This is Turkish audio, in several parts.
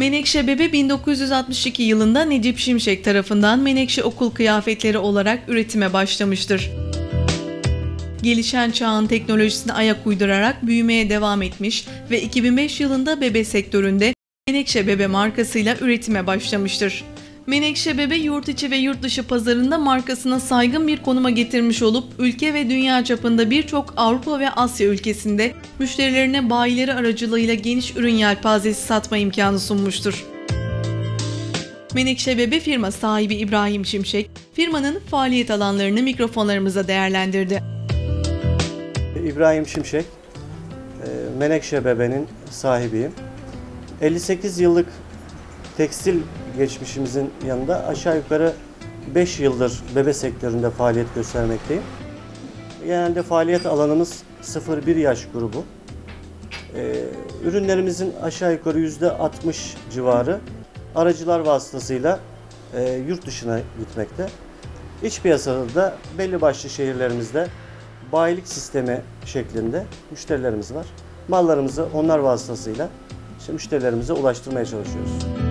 Menekşe Bebe 1962 yılında Necip Şimşek tarafından Menekşe okul kıyafetleri olarak üretime başlamıştır. Gelişen çağın teknolojisine ayak uydurarak büyümeye devam etmiş ve 2005 yılında bebe sektöründe Menekşe Bebe markasıyla üretime başlamıştır. Menekşe Bebe yurt içi ve yurt dışı pazarında markasına saygın bir konuma getirmiş olup ülke ve dünya çapında birçok Avrupa ve Asya ülkesinde müşterilerine bayileri aracılığıyla geniş ürün yelpazesi satma imkanı sunmuştur. Menekşe Bebe firma sahibi İbrahim Şimşek, firmanın faaliyet alanlarını mikrofonlarımıza değerlendirdi. İbrahim Şimşek, e, Menekşe Bebe'nin sahibiyim. 58 yıllık tekstil geçmişimizin yanında aşağı yukarı 5 yıldır bebe sektöründe faaliyet göstermekteyim. Genelde faaliyet alanımız 0-1 yaş grubu. E, Ürünlerimizin aşağı yukarı %60 civarı aracılar vasıtasıyla e, yurt dışına gitmekte. İç piyasada da belli başlı şehirlerimizde bayilik sistemi şeklinde müşterilerimiz var. Mallarımızı onlar vasıtasıyla işte müşterilerimize ulaştırmaya çalışıyoruz.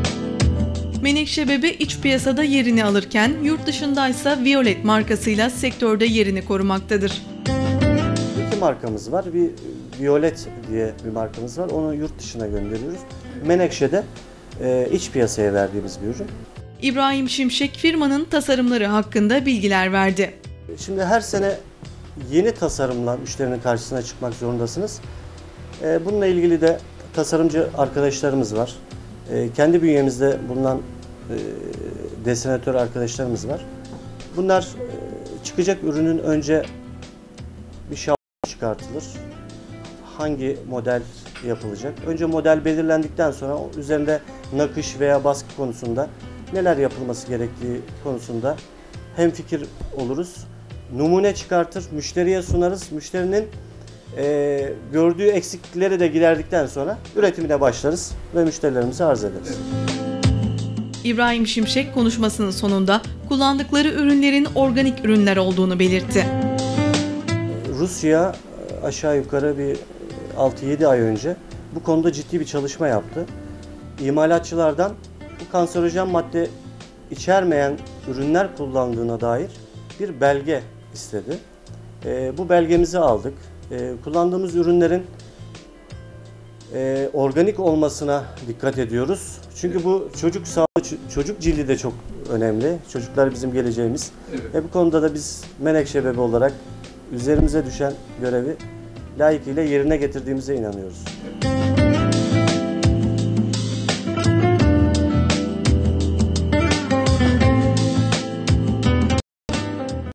Menekşe Bebe iç piyasada yerini alırken yurt dışındaysa Violet markasıyla sektörde yerini korumaktadır. İki markamız var. Bir Violet diye bir markamız var. Onu yurt dışına gönderiyoruz. Menekşe'de e, iç piyasaya verdiğimiz bir ürün. İbrahim Şimşek firmanın tasarımları hakkında bilgiler verdi. Şimdi her sene yeni tasarımla müşterinin karşısına çıkmak zorundasınız. E, Bununla ilgili de tasarımcı arkadaşlarımız var. E, Kendi bünyemizde bulunan e, desenatör arkadaşlarımız var. Bunlar e, çıkacak ürünün önce bir şablon çıkartılır. Hangi model yapılacak? Önce model belirlendikten sonra üzerinde nakış veya baskı konusunda neler yapılması gerektiği konusunda hem fikir oluruz. Numune çıkartır, müşteriye sunarız. Müşterinin eee, gördüğü eksiklikleri de giderdikten sonra üretimine başlarız ve müşterilerimize arz ederiz. İbrahim Şimşek konuşmasının sonunda kullandıkları ürünlerin organik ürünler olduğunu belirtti. Rusya e, aşağı yukarı bir 6-7 ay önce bu konuda ciddi bir çalışma yaptı. İmalatçılardan bu kanserojen madde içermeyen ürünler kullandığına dair bir belge istedi. E, bu belgemizi aldık. E, kullandığımız ürünlerin e, organik olmasına dikkat ediyoruz. Çünkü bu çocuk sağlığı, çocuk cildi de çok önemli. Çocuklar bizim geleceğimiz. Ve bu konuda da biz Menekşe Bebe olarak üzerimize düşen görevi layıkıyla yerine getirdiğimize inanıyoruz.